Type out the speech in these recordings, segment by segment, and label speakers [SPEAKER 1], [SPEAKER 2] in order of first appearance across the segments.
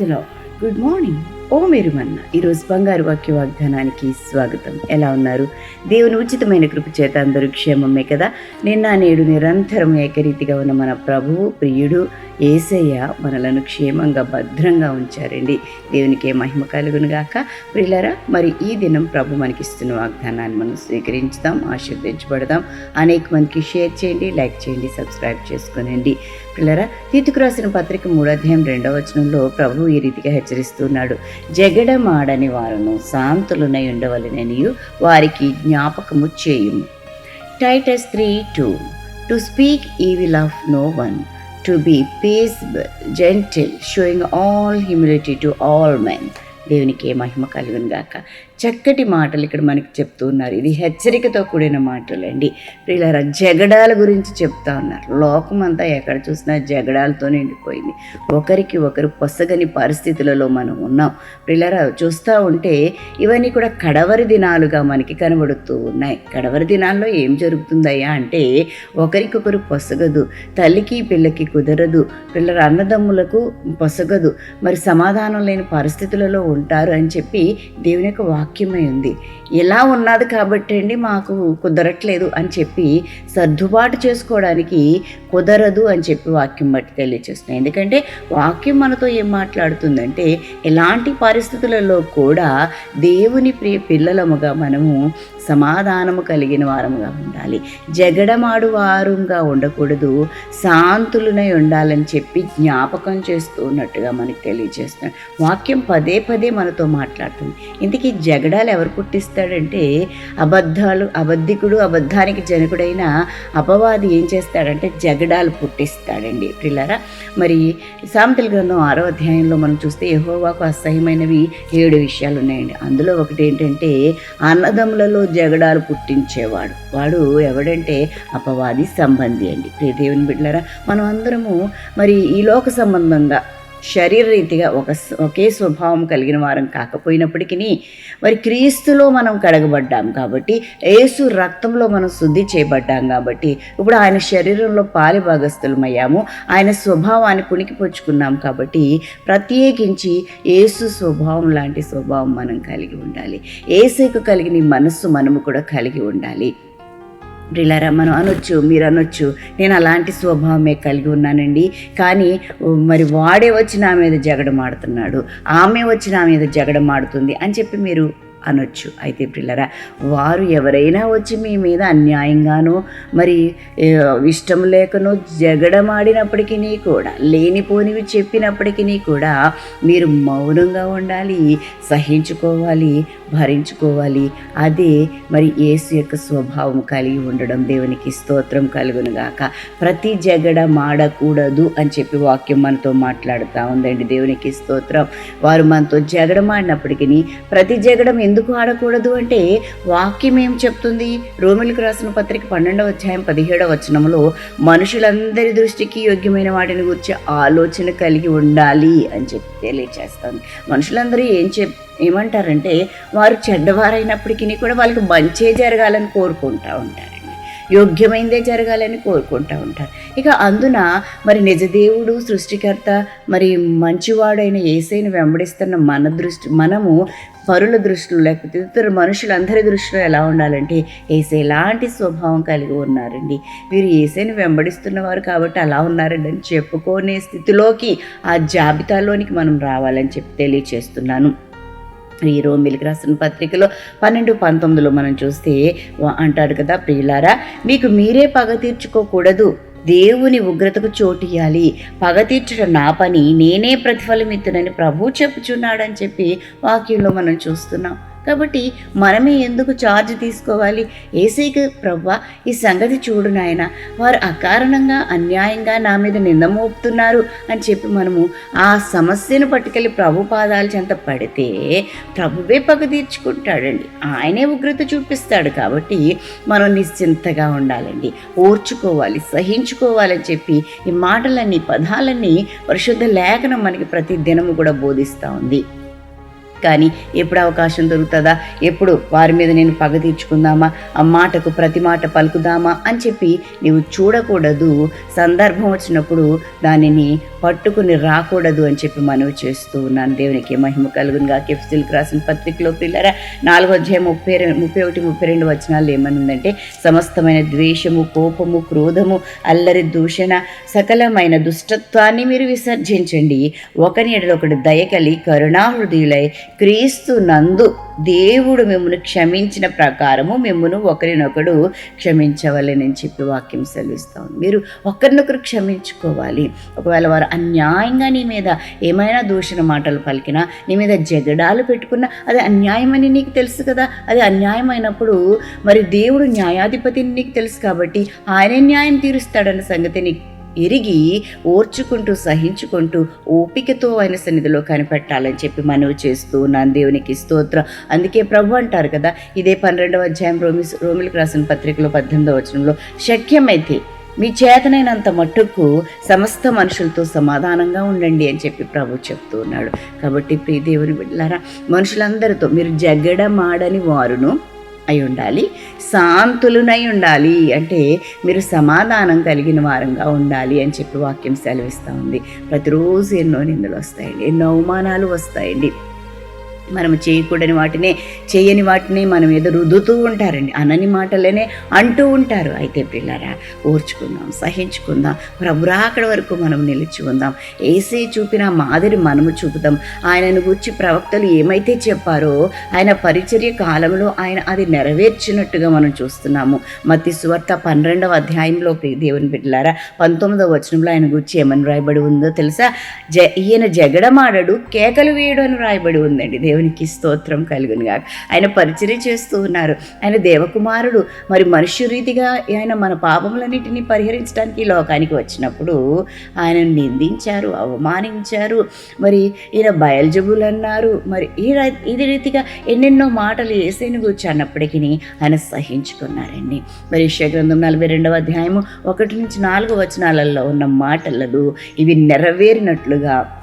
[SPEAKER 1] ప్రైస్లో good morning ఓ మీరు మన్న ఈరోజు బంగారు వాక్య వాగ్దానానికి స్వాగతం. ఎలా ఉన్నారు? దేవుని ఉచితమైన కృప చేత అందరూ క్షేమమే కదా? నిన్న నేడు నిరంతరం ఏకరీతిగా ఉన్న మన ప్రభువు ప్రియుడు ఏసయ్య మనలను క్షేమంగా భద్రంగా ఉంచారండి. దేవునికి ఏ మహిమ కలుగునుగాక ప్రియులరా మరి ఈ దినం ప్రభు మనకి ఇస్తున్న వాగ్దానాన్ని మనం స్వీకరించుదాం ఆశీర్వదించబడదాం. అనేక మందికి షేర్ చేయండి లైక్ చేయండి సబ్స్క్రైబ్ చేసుకునండి. పిల్లరా తీతుకు రాసిన పత్రిక మూడాధ్యాయం రెండవ వచనంలో ప్రభు ఈ రీతిగా హెచ్చరిస్తున్నాడు. జగడమాడని వారును శాంతులునై ఉండవలననియు వారికి జ్ఞాపకము చేయుము. Titus three two to speak evil of no one to be peaceable gentle showing all humility to all men దేవునికి ఏ మహిమ కలుగును గాక. చక్కటి మాటలు ఇక్కడ మనకి చెప్తూ ఉన్నారు. ఇది హెచ్చరికతో కూడిన మాటలండి. ప్రియులారా జగడాల గురించి చెప్తా ఉన్నారు. లోకమంతా ఎక్కడ చూసినా జగడాలతో నిండిపోయింది ఒకరికి ఒకరు పొసగని పరిస్థితులలో మనం ఉన్నాం. ప్రియులారా చూస్తూ ఉంటే ఇవన్నీ కూడా కడవరి దినాలుగా మనకి కనబడుతూ ఉన్నాయి. కడవరి దినాల్లో ఏం జరుగుతుందయ్యా అంటే ఒకరికొకరు పొసగదు. తల్లికి పిల్లకి కుదరదు. పిల్లల అన్నదమ్ములకు పొసగదు. మరి సమాధానం లేని పరిస్థితులలో ఉంటారు అని చెప్పి దేవుని యొక్క వాక్యమై ఉంది. ఇలా ఉన్నది కాబట్టి అండి మాకు కుదరట్లేదు అని చెప్పి సర్దుబాటు చేసుకోవడానికి కుదరదు అని చెప్పి వాక్యం బట్టి తెలియచేస్తున్నాయి. ఎందుకంటే వాక్యం మనతో ఏం మాట్లాడుతుందంటే ఎలాంటి పరిస్థితులలో కూడా దేవుని ప్రియ పిల్లలముగా మనము సమాధానము కలిగిన వారముగా ఉండాలి. జగడమాడు వారుగా ఉండకూడదు. శాంతులునై ఉండాలని చెప్పి జ్ఞాపకం చేస్తూ ఉన్నట్టుగా మనకి తెలియజేస్తున్నాడు వాక్యం పదే పదే మనతో మాట్లాడుతుంది. ఇంతకీ జగడాలు ఎవరు పుట్టిస్తాడంటే అబద్ధాలు అబద్ధికుడు అబద్ధానికి జనకుడైన అపవాది ఏం చేస్తాడంటే జగడాలు పుట్టిస్తాడండి. ప్రిల్లరా మరి సామెతల గ్రంథం ఆరో అధ్యాయంలో మనం చూస్తే యహోవాకు అసహ్యమైనవి ఏడు విషయాలు ఉన్నాయండి. అందులో ఒకటి ఏంటంటే అన్నదమ్ములలో జగడాలు పుట్టించేవాడు. వాడు ఎవడంటే అపవాది సంబంధి అండి. ప్రియదేవుని బిడ్డలారా మనం అందరము మరి ఈ లోక సంబంధంగా శరీరరీతిగా ఒక ఒకే స్వభావం కలిగిన వారం కాకపోయినప్పటికీ మరి క్రీస్తులో మనం కడగబడ్డాం కాబట్టి యేసు రక్తంలో మనం శుద్ధి చేయబడ్డాం కాబట్టి ఇప్పుడు ఆయన శరీరంలో పాలి భాగస్థులమయ్యాము ఆయన స్వభావాన్ని పుణికిపుచ్చుకున్నాం కాబట్టి ప్రత్యేకించి యేసు స్వభావం లాంటి స్వభావం మనం కలిగి ఉండాలి. ఏసుకు కలిగిన మనస్సు మనము కూడా కలిగి ఉండాలి. ప్రిలారా మనం అనొచ్చు మీరు అనొచ్చు నేను అలాంటి స్వభావమే కలిగి ఉన్నానండి. కానీ మరి వాడే వచ్చి నా మీద జగడమాడుతున్నాడు ఆమె వచ్చి నా మీద జగడమాడుతుంది అని చెప్పి మీరు అనొచ్చు. అయితే పిల్లరా వారు ఎవరైనా వచ్చి మీ మీద అన్యాయంగానో మరి ఇష్టం లేకనో జగడమాడినప్పటికీ కూడా లేనిపోనివి చెప్పినప్పటికీ కూడా మీరు మౌనంగా ఉండాలి సహించుకోవాలి భరించుకోవాలి. అదే మరి యేసు యొక్క స్వభావం కలిగి ఉండడం దేవునికి స్తోత్రం కలుగునుగాక ప్రతి జగడ మాడకూడదు అని చెప్పి వాక్యం మనతో మాట్లాడుతూ ఉందండి. దేవునికి స్తోత్రం. వారు మనతో జగడమాడినప్పటికీ ప్రతి జగడం ఎందుకు ఆడకూడదు అంటే వాక్యం ఏం చెప్తుంది? రోమిలకు రాసిన పత్రిక పన్నెండవ అధ్యాయం పదిహేడవ వచనంలో మనుషులందరి దృష్టికి యోగ్యమైన వాటిని గురించి ఆలోచన కలిగి ఉండాలి అని చెప్పి తెలియచేస్తుంది. మనుషులందరూ ఏం చెప్ ఏమంటారంటే వారు చెడ్డవారైనప్పటికీ కూడా వాళ్ళకి మంచే జరగాలని కోరుకుంటూ ఉంటారు. యోగ్యమైందే జరగాలని కోరుకుంటూ ఉంటారు. ఇక అందున మరి నిజదేవుడు సృష్టికర్త మరి మంచివాడైన ఏసైని వెంబడిస్తున్న మన దృష్టి మనము పరుల దృష్టిలో లేకపోతే ఇతర మనుషులందరి దృష్టిలో ఎలా ఉండాలంటే ఏసే ఎలాంటి స్వభావం కలిగి ఉన్నారండి? వీరు ఏసైని వెంబడిస్తున్నవారు కాబట్టి అలా ఉన్నారండి అని చెప్పుకోనే స్థితిలోకి ఆ జాబితాలోనికి మనం రావాలని చెప్పి తెలియచేస్తున్నాను. ఈ మిల్క్ రాసిన పత్రికలో పన్నెండు పంతొమ్మిదిలో మనం చూస్తే వా- అంటాడు కదా ప్రియులారా మీకు మీరే పగ తీర్చుకోకూడదు. దేవుని ఉగ్రతకు చోటియాలి పగ తీర్చడం నా పని నేనే ప్రతిఫలం ఇత్తునని ప్రభు చెప్పుచున్నాడని చెప్పి వాక్యంలో మనం చూస్తున్నాం. కాబట్టి మనమే ఎందుకు చార్జ్ తీసుకోవాలి? ఏసీకి ప్రవ్వా ఈ సంగతి చూడు నాయన. వారు అకారణంగా అన్యాయంగా నా మీద నింద మోపుతున్నారు అని చెప్పి మనము ఆ సమస్యను పట్టుకెళ్ళి ప్రభు పాదాల చెంత పడితే ప్రభువే పగ తీర్చుకుంటాడండి. ఆయనే ఉగ్రత చూపిస్తాడు కాబట్టి మనం నిశ్చింతగా ఉండాలండి. ఓర్చుకోవాలి సహించుకోవాలని చెప్పి ఈ మాటలన్నీ పదాలన్నీ పరిశుద్ధ లేఖనం మనకి ప్రతి దినము కూడా బోధిస్తూ ఉంది. కానీ ఎప్పుడు అవకాశం దొరుకుతుందా? ఎప్పుడు వారి మీద నేను పగ తీర్చుకుందామా? ఆ మాటకు ప్రతి మాట పలుకుదామా? అని చెప్పి నీవు చూడకూడదు. సందర్భం వచ్చినప్పుడు దానిని పట్టుకుని రాకూడదు అని చెప్పి మనవి చేస్తూ ఉన్నాను. దేవునికి మహిమ కలుగునుగా కెఫ్సిల్కి రాసిన పత్రికలో పిల్లరా నాలుగో అధ్యాయం ముప్పై ముప్పై ఒకటి ముప్పై రెండు వచనాలు ఏమనుందంటే సమస్తమైన ద్వేషము కోపము క్రోధము అల్లరి దూషణ సకలమైన దుష్టత్వాన్ని మీరు విసర్జించండి. ఒకని ఎడల ఒకడు దయకలి కరుణాహృదయులై క్రీస్తు నందు దేవుడు మిమ్మల్ని క్షమించిన ప్రకారము మిమ్మను ఒకరినొకడు క్షమించవలని చెప్పి వాక్యం సెలవిస్తాం మీరు ఒకరినొకరు క్షమించుకోవాలి. ఒకవేళ వారు అన్యాయంగా నీ మీద ఏమైనా దూషణ మాటలు పలికినా నీ మీద జగడాలు పెట్టుకున్నా అది అన్యాయమని నీకు తెలుసు కదా? అది అన్యాయమైనప్పుడు మరి దేవుడు న్యాయాధిపతిని నీకు తెలుసు కాబట్టి ఆయనే న్యాయం తీరుస్తాడన్న సంగతి నీకు ఎరిగి ఓర్చుకుంటూ సహించుకుంటూ ఓపికతో ఆయన సన్నిధిలో కనిపెట్టాలని చెప్పి మనవి చేస్తూ ఉన్నాను. దేవునికి స్తోత్రం. అందుకే ప్రభు అంటారు కదా ఇదే పన్నెండవ అధ్యాయం రోమిస్ రోమిలకు రాసిన పత్రికలో పద్దెనిమిదవ వచనంలో శక్యమైతే మీ చేతనైనంత మట్టుకు సమస్త మనుషులతో సమాధానంగా ఉండండి అని చెప్పి ప్రభు చెప్తూ ఉన్నాడు. కాబట్టి ప్రియ దేవుని బిడ్డలారా మనుషులందరితో మీరు జగడమాడని వారును అయి ఉండాలి. శాంతులునై ఉండాలి. అంటే మీరు సమాధానం కలిగిన వారంగా ఉండాలి అని చెప్పి వాక్యం సెలవిస్తూ ఉంది. ప్రతిరోజు ఎన్నో నిందలు వస్తాయండి. ఎన్నో అవమానాలు వస్తాయండి. మనం చేయకూడని వాటినే చేయని వాటిని మనం ఏదో రుదుతూ ఉంటారండి. అనని మాటలనే అంటూ ఉంటారు. అయితే పిల్లరా ఓర్చుకుందాం సహించుకుందాం ప్రభురా అక్కడ వరకు మనం నిలిచి ఉందాం. ఏసీ చూపిన మాదిరి మనము చూపుదాం ఆయనను గురించి ప్రవక్తలు ఏమైతే చెప్పారో ఆయన పరిచర్య కాలంలో ఆయన అది నెరవేర్చినట్టుగా మనం చూస్తున్నాము. మత్తి సువార్త పన్నెండవ అధ్యాయంలో దేవుని బిడ్డలారా పంతొమ్మిదవ వచనంలో ఆయన గురించి ఏమని రాయబడి ఉందో తెలుసా? జ ఈయన జగడమాడడు కేకలు వేయడు అని రాయబడి ఉందండి. దేవునికి స్తోత్రం కలుగునుగా ఆయన పరిచర్య చేస్తూ ఉన్నారు. ఆయన దేవకుమారుడు. మరి మనుష్య రీతిగా ఆయన మన పాపములన్నిటినీ పరిహరించడానికి లోకానికి వచ్చినప్పుడు ఆయన నిందించారు అవమానించారు. మరి ఈయన బయల్జబులు అన్నారు మరి ఈ ర- ఇది రీతిగా ఎన్నెన్నో మాటలు వేసేను గురించి అన్నప్పటికీ ఆయన సహించుకున్నారండి. మరి గ్రంథం నలభై రెండవ అధ్యాయము ఒకటి నుంచి నాలుగు వచనాలలో ఉన్న మాటలను ఇవి నెరవేరినట్లుగా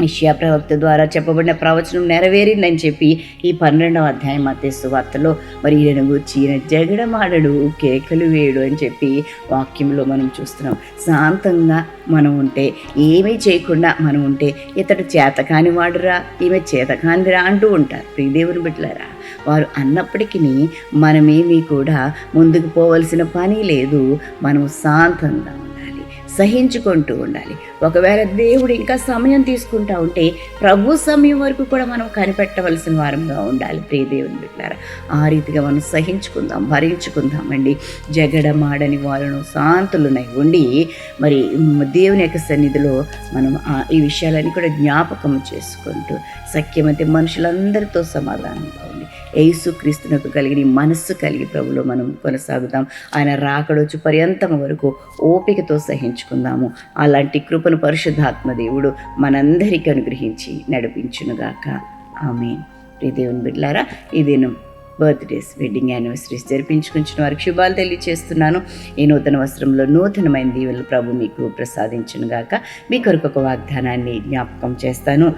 [SPEAKER 1] విషయా ప్రవక్త ద్వారా చెప్పబడిన ప్రవచనం నెరవేరిందని చెప్పి ఈ పన్నెండవ అధ్యాయం మతేసు వార్తలో మరి ఈయన గురించి ఈయన జగడమాడడు కేకలు వేయడు అని చెప్పి వాక్యంలో మనం చూస్తున్నాం. శాంతంగా మనం ఉంటే ఏమీ చేయకుండా మనం ఉంటే ఇతడు చేతకాని వాడురా ఈమె చేతకానిరా అంటూ ఉంటారు. ప్రియదేవుని బిడ్డలారా వారు అన్నప్పటికీ మనమేమీ కూడా ముందుకు పోవలసిన పని లేదు. మనం శాంతంగా ఉండాలి సహించుకుంటూ ఉండాలి. ఒకవేళ దేవుడు ఇంకా సమయం తీసుకుంటా ఉంటే ప్రభు సమయం వరకు కూడా మనం కనిపెట్టవలసిన వారంగా ఉండాలి. ప్రియ దేవుని బిడ్డారా ఆ రీతిగా మనం సహించుకుందాం భరించుకుందామండి. జగడమాడని వాళ్ళను శాంతులునై ఉండి మరి దేవుని యొక్క సన్నిధిలో మనం ఈ విషయాలన్నీ కూడా జ్ఞాపకం చేసుకుంటూ సఖ్యమైతే మనుషులందరితో సమాధానం యేసుక్రీస్తునకు కలిగిన మనస్సు కలిగి ప్రభులో మనం కొనసాగుదాం. ఆయన రాకడొచ్చు పర్యంతం వరకు ఓపికతో సహించుకుందాము. అలాంటి కృపను పరిశుద్ధాత్మ దేవుడు మనందరికీ అనుగ్రహించి నడిపించునుగాక. ఆమె ప్రియ దేవుని బిడ్లారా ఈ దినం బర్త్డేస్ వెడ్డింగ్ యానివర్సరీస్ జరిపించుకుంటున్న వారికి శుభాలు తెలియచేస్తున్నాను. ఈ నూతన వస్త్రంలో నూతనమైన దీవెనలు ప్రభు మీకు ప్రసాదించునుగాక. మీ కొరకు ఒక వాగ్దానాన్ని జ్ఞాపకం చేస్తాను.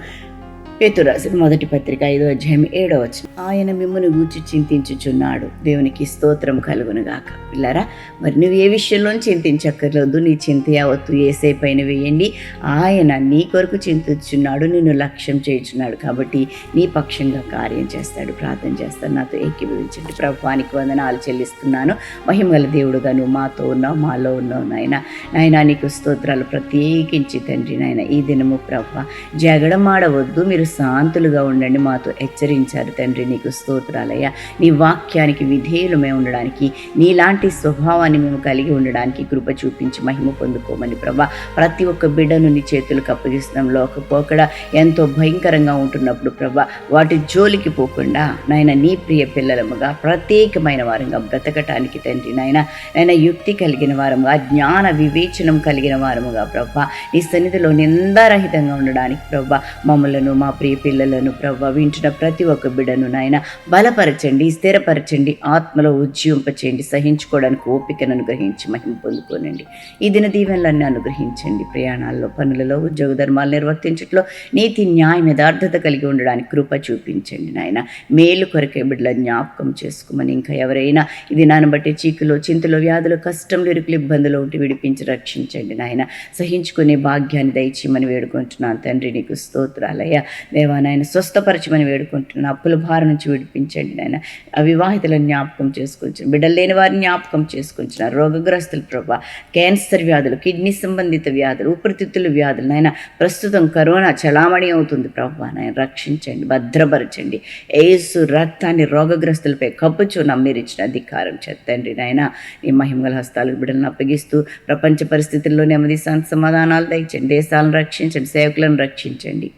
[SPEAKER 1] పేతురు రాసిన మొదటి పత్రిక ఐదో అధ్యాయం ఏడో వచ్చిన ఆయన మిమ్మల్ని గూర్చి చింతించుచున్నాడు. దేవునికి స్తోత్రం కలుగునుగాక. పిల్లరా మరి నువ్వు ఏ విషయంలో చింతించక్కర్లేదు. నీ చింత యావత్తు ఏసే పైన వేయండి. ఆయన నీ కొరకు చింతించున్నాడు నిన్ను లక్ష్యం చేయుచున్నాడు కాబట్టి నీ పక్షంగా కార్యం చేస్తాడు. ప్రార్థన చేస్తాడు. నాతో ఏకీభవించండి. ప్రభువానికి వందనాలు చెల్లిస్తున్నాను. మహిమల దేవుడుగా నువ్వు మాతో ఉన్నావు. మాలో ఉన్నావు నాయన. నాయన నీకు స్తోత్రాలు ప్రత్యేకించి తండ్రి నాయన. ఈ దినము ప్రభు జగడమాడవద్దు. మీరు శాంతులుగా ఉండండి. మాతో హెచ్చరించారు తండ్రి నీకు స్తోత్రాలయ్యా. నీ వాక్యానికి విధేయులమై ఉండడానికి నీలాంటి స్వభావాన్ని మేము కలిగి ఉండడానికి కృప చూపించి మహిమ పొందుకోమని ప్రభా. ప్రతి ఒక్క బిడ్డను నీ చేతులకు అప్పగిస్తున్నాం. లోకపోకడ ఎంతో భయంకరంగా ఉంటున్నప్పుడు ప్రభా వాటి జోలికి పోకుండా నాయన నీ ప్రియ పిల్లలముగా ప్రత్యేకమైన వారంగా బ్రతకటానికి తండ్రి నాయన నాయన యుక్తి కలిగిన వారముగా జ్ఞాన వివేచనం కలిగిన వారముగా ప్రభా నీ సన్నిధిలో నిందారహితంగా ఉండడానికి ప్రభా మమ్మలను మా ప్రియ పిల్లలను ప్రవ్వ వింటున్న ప్రతి ఒక్క బిడను నాయన బలపరచండి స్థిరపరచండి ఆత్మలో ఉజ్జీవింపచేయండి సహించుకోవడానికి ఓపికను అనుగ్రహించి మహిమ పొందుకోనండి. ఈ దిన దీవెనలన్నీ అనుగ్రహించండి. ప్రయాణాల్లో పనులలో ఉద్యోగ ధర్మాలు నిర్వర్తించట్లో నీతి న్యాయం యథార్థత కలిగి ఉండడానికి కృప చూపించండి నాయన. మేలు కొరకే బిడ్డల జ్ఞాపకం చేసుకోమని ఇంకా ఎవరైనా ఇది నాన్న బట్టి చీకులో చింతలో వ్యాధులు కష్టంలో ఇరుకులు ఇబ్బందులు ఉంటే విడిపించి రక్షించండి నాయన. సహించుకునే భాగ్యాన్ని దయచేయమని వేడుకుంటున్నాను. తండ్రి నీకు స్తోత్రాలయ్యా. దేవా నాయన స్వస్థపరచమని వేడుకుంటున్నాను. అప్పుల భారం నుంచి విడిపించండి నాయన. అవివాహితులను జ్ఞాపకం చేసుకుంటున్నాను. బిడ్డలు లేని వారిని జ్ఞాపకం చేసుకుంటున్నారు. రోగగ్రస్తులు ప్రభా క్యాన్సర్ వ్యాధులు కిడ్నీ సంబంధిత వ్యాధులు ఉపరితిత్తుల వ్యాధులు నాయన. ప్రస్తుతం కరోనా చలామణి అవుతుంది ప్రభా నాయన. రక్షించండి భద్రపరచండి. ఏసు రక్తాన్ని రోగగ్రస్తులపై కప్పుచు నమ్మిరిచిన అధికారం చెత్తండి నాయన. ఈ మహిమగల హస్తాలకు బిడ్డలను అప్పగిస్తూ ప్రపంచ పరిస్థితుల్లో నెమ్మది సమాధానాలు దయచండి. దేశాలను రక్షించండి సేవకులను రక్షించండి.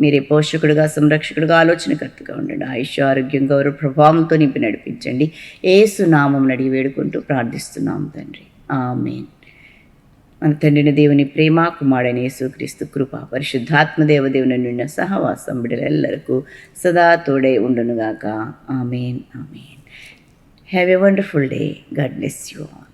[SPEAKER 1] మీరే పోషకుడుగా సంరక్షకుడుగా ఆలోచనకర్తగా ఉండండి. ఆయుష్ ఆరోగ్యం గౌరవ ప్రభావంతో నింపి నడిపించండి. ఏసు నామం నడిగి వేడుకుంటూ ప్రార్థిస్తున్నాం తండ్రి. ఆమెన్. మన తండ్రిని దేవుని ప్రేమ కుమారుడైన యేసుక్రీస్తు కృప పరిశుద్ధాత్మ దేవదేవుని నిన్న సహవాసం బిడ్డలెల్లరకు సదా తోడే ఉండునుగాక. Amen. Amen. Have a wonderful day God bless you all